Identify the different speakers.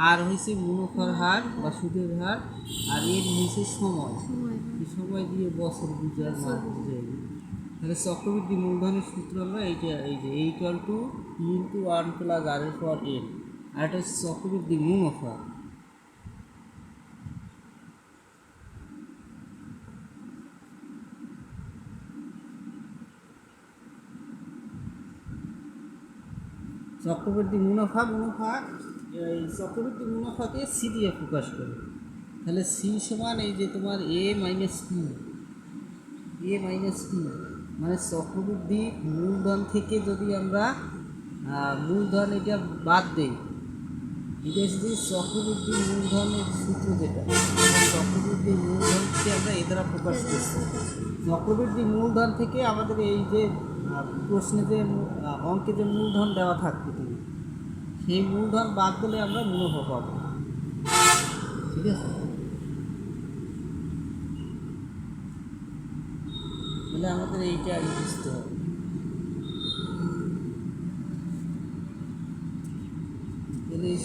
Speaker 1: আর হয়েছে মুনাফার হার বা সুদের হার আর এর হয়েছে সময়।
Speaker 2: সময়।
Speaker 1: এই দিয়ে বছর বুঝার মাস বুঝাই তাহলে চক্রবৃদ্ধি মূলধনের সূত্র আমরা এইটা এই যে এইটাল টু ইন্টু ওয়ান প্লাস আর এর পর এন আর এটা হচ্ছে চক্রবৃদ্ধি মুনাফা চক্রবর্তী মুনাফা মুনাফা এই চক্রবর্তী মুনাফাকে সি দিয়ে প্রকাশ করে তাহলে সি সমান এই যে তোমার A minus P A minus P মানে চক্রবৃদ্ধি মূলধন থেকে যদি আমরা মূলধন এটা বাদ দেই, এটা হচ্ছে চক্রবৃদ্ধি মূলধনের সূত্র যেটা, চক্রবৃদ্ধি মূলধন থেকে আমরা এ দ্বারা প্রকাশ করছি। চক্রবৃদ্ধি মূলধন থেকে আমাদের এই যে প্রশ্নে যে অঙ্কে যে মূলধন দেওয়া থাকবে তুমি সেই মূলধন বাদ দিলে আমরা মুনাফা পাব? ঠিক আছে? তাহলে আমাদের এইটা আগে বুঝতে হবে। তাহলে এই